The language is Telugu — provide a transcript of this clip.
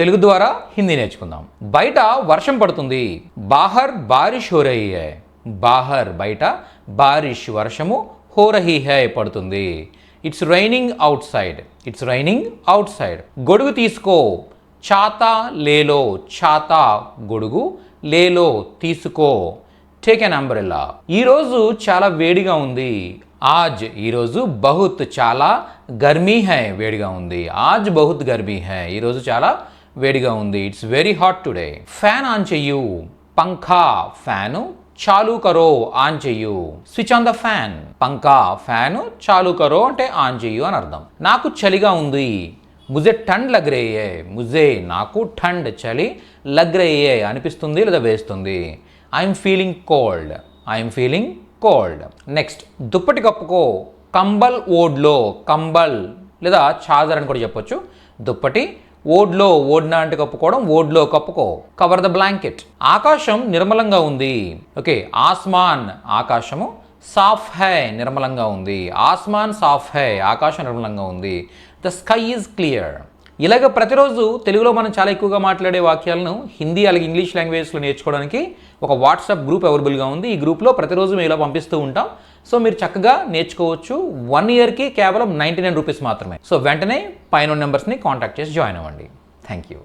తెలుగు ద్వారా హిందీ నేర్చుకుందాం. బయట వర్షం పడుతుంది. బాహర్ బారిష్ హో రహీ హై బాహర్ బయట బారిష్ వర్షము హో రహీ హై పడుతుంది. It's raining outside it's raining outside గొడుగు తీసుకో. చాతా లేలో చాతా గొడుగు లేలో తీసుకో. టేక్ అన్ అంబ్రెల్లా ఈరోజు చాలా వేడిగా ఉంది. ఆజ్ ఈరోజు బహుత్ చాలా గర్మీ హై వేడిగా ఉంది. ఆజ్ బహుత్ గర్మీ హై. ఈరోజు చాలా వేడిగా ఉంది. It's very hot today fan on చెయ్యు పంఖా ఫ్యాను చాలు కరో ఆన్ చెయ్యు స్విచ్ ఆన్ ద ఫ్యాన్ పంకా ఫ్యాను చాలు కరో అంటే ఆన్ చెయ్యు అని అర్థం. నాకు చలిగా ఉంది. ముజే ఠండ్ లగ్రేయే. ముజే నాకు టండ్ చలి లగ్రేయే అనిపిస్తుంది లేదా వేస్తుంది. I'm feeling cold I'm feeling cold next దుప్పటి కప్పుకో కంబల్ ఓడ్లో కంబల్ లేదా చాదర్ అని కూడా చెప్పొచ్చు. దుప్పటి ఓడ్లో ఓడ్నా అంటే కప్పుకోవడం ఓడ్లో కప్పుకో. కవర్ ద బ్లాంకెట్ ఆకాశం నిర్మలంగా ఉంది. ఓకే ఆస్మాన్ ఆకాశము సాఫ్ హై నిర్మలంగా ఉంది. ఆస్మాన్ సాఫ్ హై ఆకాశం నిర్మలంగా ఉంది. ద స్కై ఈజ్ క్లియర్ ఇలాగ ప్రతిరోజు తెలుగులో మనం చాలా ఎక్కువగా మాట్లాడే వాక్యాలను హిందీ అలాగే ఇంగ్లీష్ లాంగ్వేజ్లో నేర్చుకోవడానికి ఒక వాట్సాప్ గ్రూప్ అవైలబుల్గా ఉంది. ఈ గ్రూప్లో ప్రతిరోజు మేము ఇలా పంపిస్తూ ఉంటాం. సో మీరు చక్కగా నేర్చుకోవచ్చు. వన్ ఇయర్కి కేవలం నైంటీ నైన్ రూపీస్ మాత్రమే. సో వెంటనే పైన నెంబర్స్ని కాంటాక్ట్ చేసి జాయిన్ అవ్వండి. Thank you.